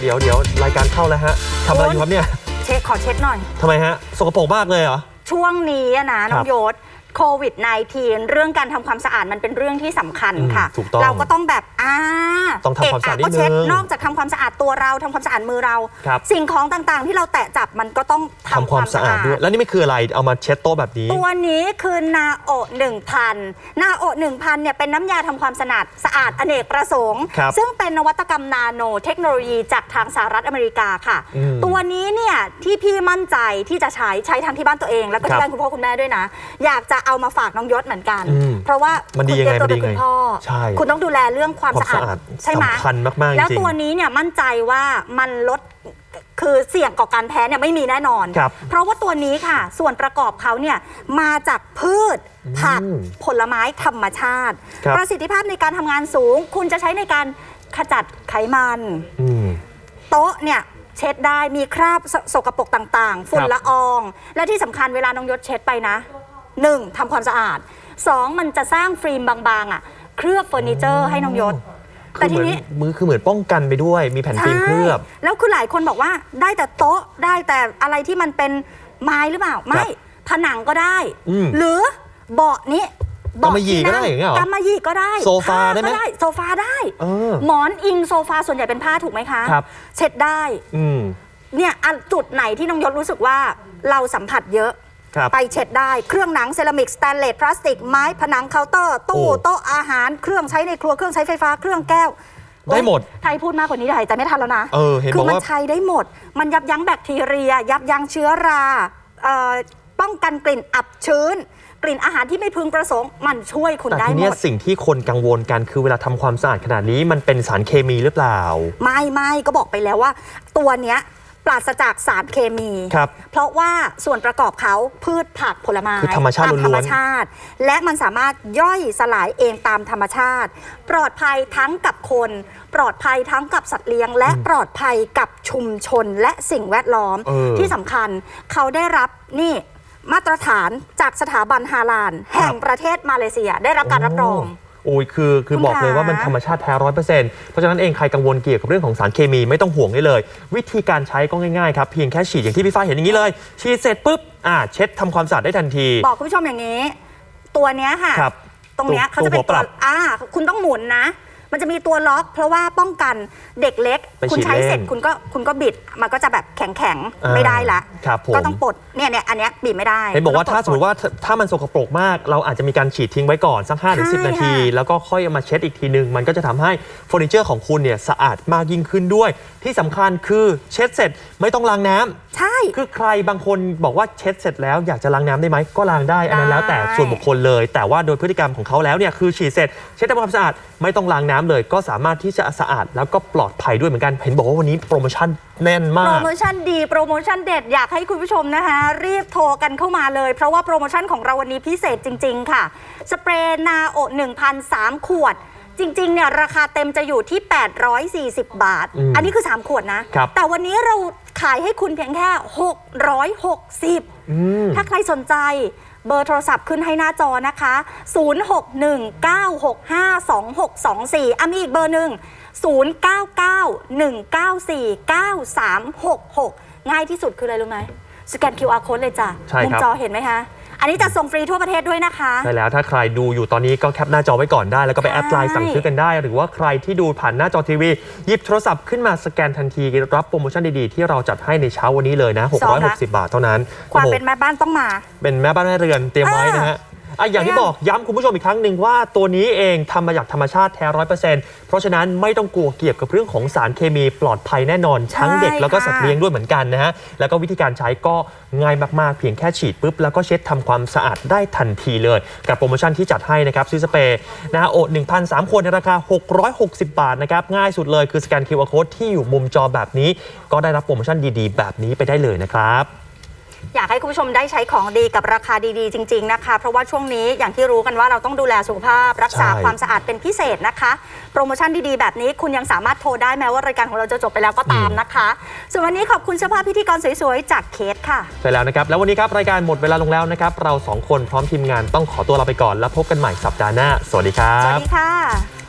ยวเดี๋ยวเดี๋ยวรายการเข้าแล้วฮะทำอะไรอยู่ครับเนี่ย เช็คขอเช็ดหน่อยทำไมฮะ สกปรกมากเลยเหรอ ช่วงนี้อะนะครัน้อบงยศ โควิด -19 เรื่องการทำความสะอาดมันเป็นเรื่องที่สำคัญค่ะอืมถูกต้องเราก็ต้องแบบอ่าต้องทำความสะอาดนิดนึงเะก็เช็ดนอกจากทำความสะอาดตัวเราทำความสะอาดมือเราครับสิ่งของต่างๆ ที่เราแตะจับมันก็ต้องทำความสะอาดด้วย แล้วนี่ไม่คืออะไรเอามาเช็ดโต๊ะแบบนี้ ตัวนี้คือนาโอ1000นาโอ1000เนี่ยเป็นน้ำยาทำความสะอาดสะอาดอเนกประสงค์ครับซึ่งเป็นนวัตกรรมนาโนเทคโนโลยีจากทางสหรัฐอเมริกาค่ะอืมตัวนี้เนี่ยที่พี่มั่นใจที่จะใช้ใช้ทั้งที่บ้านตัวเอง แล้วก็ครับที่บ้านคุณพ่อคุณแม่ด้วยนะ อยากจะเอามาฝากน้องยศเหมือนกัน อืมเพราะว่ามันดีคุณยังไงเตรียมตัวเป็นมันดียังไงคุณพ่อใช่คุณต้องดูแลเรื่องความความสะสะอาอาดดใช่ไหมสำคัญมากๆแล้วจริงตัวนี้เนี่ยมั่นใจว่ามันลดคือเสี่ยงต่อการแพ้เนี่ยไม่มีแน่นอน ครับเพราะว่าตัวนี้ค่ะ ส่วนประกอบเขาเนี่ยมาจากพืช ผักอืมผลไม้ธรรมชาติ ครับ ประสิทธิภาพในการทำงานสูง คุณจะใช้ในการขจัดไขมัน อืม โต๊ะเนี่ยเช็ดได้มีคราบสสกปรกต่างๆ ฝุ่นครับ ละออง และที่สำคัญเวลาน้องยศเช็ดไปนะ 1. ทำความสะอาด 2. มันจะสร้างฟิล์มบางๆอะเคลือบเฟอร์นิเจอร์ให้น้องยศคืแต่อเหทีมือนนี้ มือคือเหมือนป้องกันไปด้วย มีแผ่นฟิล์มเคลือบใช่แล้วคือหลายคนบอกว่าได้แต่โต๊ะได้แต่อะไรที่มันเป็นไม้หรือเปล่า ไม่ ผนังก็ได้ อืมหรือเบาะนี้เบาะกำมะหยี่ก็ได้อย่างเงี้ยเหรอกำมะหยี่ก็ได้โซฟาผ้ได้ไหมก็โซฟาได้ เออ หมอนอิงโซฟาส่วนใหญ่เป็นผ้าถูกไหมคะครับ เช็ดได้ อืม เนี่ยอันจุดไหนที่น้องยศรู้สึกว่าเราสัมผัสเยอะครับ ไปเช็ดได้ เครื่องหนังเซรามิกสแตนเลสพลาสติกไม้ผนังเคาน์เตอร์ ตู้โอ้โต๊ะอาหารเครื่องใช้ในครัวเครื่องใช้ไฟฟ้าเครื่องแก้วได้หมดโอ๊ยไทยพูดมากกว่านี้เดี๋ยวหายใจไม่ทันแล้วนะเออเห็นคืบอกมันว่าใช้ได้หมด มันยับยั้งแบคทีเรีย ยับยั้งเชื้อราเอ่อป้องกันกลิ่นอับชื้น กลิ่นอาหารที่ไม่พึงประสงค์มันช่วยคุณแต่ได้ทีหมเนี้ยดสิ่งที่คนกังวลกันคือเวลาทำความสะอาดขนาดนี้มันเป็นสารเคมีหรือเปล่า ไม่ไม่ก็บอกไปแล้วว่า ตัวเนี้ย ปราศจากสารเคมี ครับ เพราะว่าส่วนประกอบเขาพืชผักผลไม้คือธรรมชาติตล้วนๆธรรมชาติ และมันสามารถย่อยสลายเองตามธรรมชาติ ปลอดภัยทั้งกับคน ปลอดภัยทั้งกับสัตว์เลี้ยง และปลอดภัยกับชุมชนและสิ่งแวดล้อม เออที่สำคัญเขาได้รับนี่มาตรฐานจากสถาบันฮาลาน แห่งประเทศมาเลเซียได้รับการรับรอง โอ้ยคือคือคุณบอกเลยคะว่ามันธรรมชาติแท้ร้อยเปอร์เซ็นต์เพราะฉะนั้นเองใครกังวลเกี่ยวกับเรื่องของสารเคมีไม่ต้องห่วงได้เลย วิธีการใช้ก็ง่ายๆครับเพียงแค่ฉีดอย่างที่พี่ฟ้าเห็นอย่างนี้เลยฉีดเสร็จปุ๊บอ่าเช็ดทำความสะอาดได้ทันทีบอกคุณผู้ชมอย่างนี้ ตัวเนี้ยค่ะ ครับ ตรงเนี้ยตัวเขาจะเป็นตัวหัวปรับ อ่า คุณต้องหมุนนะ มันจะมีตัวล็อก เพราะว่าป้องกันเด็กเล็ก ไปคุณฉีดใช้เสร็จเล่นคุณก็คุณก็บิดมันก็จะแบบแข็งแข็งๆอ่าไม่ได้ละครับผม ก็ต้องปลดเนี่ยเนี่ยอันเนี้ยบีบไม่ได้เห็นบอกว่าต้ถ้าองสมมติว่าถ้าถ้ามันสกปรกมาก เราอาจจะมีการฉีดทิ้งไว้ก่อนสัก5ถึงใช่10นาทีค่ะแล้วก็ค่อยเอามาเช็ดอีกทีนึง มันก็จะทำให้เฟอร์นิเจอร์ของคุณเนี่ยสะอาดมากยิ่งขึ้นด้วย ที่สำคัญคือเช็ดเสร็จไม่ต้องล้างน้ำ ใช่ คือใครบางคนบอกว่าเช็ดเสร็จแล้วอยากจะล้างน้ำได้ไหมก็ล้างได้อันนั้นแล้วแต่ได้ส่วนบุคคลเลย แต่ว่าโดยพฤติกรรมของเขาแล้วเนี่ยคือฉีดเสร็จเช็ดทำความสะอาดไม่ต้องล้างน้ำเลย ก็สามารถที่จะสะอาดแล้วก็ปลอดภัยด้วยเหมือนกันเห็นบอกว่าวันนี้โปรโมชั่นแน่นมาโปรก โมชั่นดีโปรโมชั่นเด็ด อยากให้คุณผู้ชมนะคะ รีบโทรกันเข้ามาเลย เพราะว่าโปรโมชั่นของเราวันนี้พิเศษจริง ๆ ค่ะ สเปรย์นาโอ1,003ขวด จริง ๆ เนี่ย ราคาเต็มจะอยู่ที่ 840 บาท อืมอันนี้คือ 3 ขวดนะ ครับ แต่วันนี้เรา ขายให้คุณเพียงแค่ 660อืมถ้าใครสนใจเบอร์โทรศัพท์ขึ้นให้หน้าจอนะคะ 0619652624 อะมีอีกเบอร์หนึ่ง 0991949366 ง่ายที่สุดคืออะไรรู้ไหม สแกน QR code เลยจ้ะใช่ครับมุมจอเห็นไหมคะ อันนี้จะส่งฟรีทั่วประเทศด้วยนะคะ ใช่แล้วถ้าใครดูอยู่ตอนนี้ก็แคปหน้าจอไว้ก่อนได้ แล้วก็ไปแอดไลน์สั่งซื้อกันได้ หรือว่าใครที่ดูผ่านหน้าจอทีวี หยิบโทรศัพท์ขึ้นมาสแกนทันที รับโปรโมชั่นดีๆ ที่เราจัดให้ในเช้าวันนี้เลยนะสองละ660 บาทเท่านั้นความโอ้โหเป็นแม่บ้านต้องมา เป็นแม่บ้านแม่เรือนเตรียมไว้นะฮะ อะอย่างที่บอกย้ำคุณผู้ชมอีกครั้งหนึ่งว่าตัวนี้เองทำมาจากธรรมชาติแท้ร้อยเปอร์เซ็นต์เพราะฉะนั้นไม่ต้องกลัวเกี่ยวกับเรื่องของสารเคมีปลอดภัยแน่นอนทั้งเด็กแล้วก็ค่ะสัตว์เลี้ยงด้วยเหมือนกันนะฮะแล้วก็วิธีการใช้ก็ง่ายมากๆ เพียงแค่ฉีดปุ๊บแล้วก็เช็ดทำความสะอาดได้ทันทีเลย กับโปรโมชั่นที่จัดให้นะครับซื้อสเปรย์นะฮะโอ1,003ขวดในราคา 660 บาทนะครับง่ายสุดเลยคือสแกน QR Code ที่อยู่มุมจอแบบนี้ ก็ได้รับโปรโมชั่นดีๆ แบบนี้ไปได้เลยนะครับ อยากให้คุณผู้ชมได้ใช้ของดีกับราคาดีๆ จริง ๆนะคะ เพราะว่าช่วงนี้อย่างที่รู้กันว่าเราต้องดูแลสุขภาพ รักษาใช่ ความสะอาดเป็นพิเศษนะคะ โปรโมชั่นดีๆ แบบนี้คุณยังสามารถโทรได้แม้ว่ารายการของเราจะจบไปแล้วก็ตามนะคะ ส่วนวันนี้ขอบคุณเสื้อผ้าพิธีกรสวยๆจากเคสค่ะ ใช่แล้วนะครับ แล้ววันนี้ครับ รายการหมดเวลาลงแล้วนะครับ เราสองคนพร้อมทีมงานต้องขอตัวลาไปก่อน แล้วพบกันใหม่สัปดาห์หน้า สวัสดีครัสวัสบ ดีค่ะ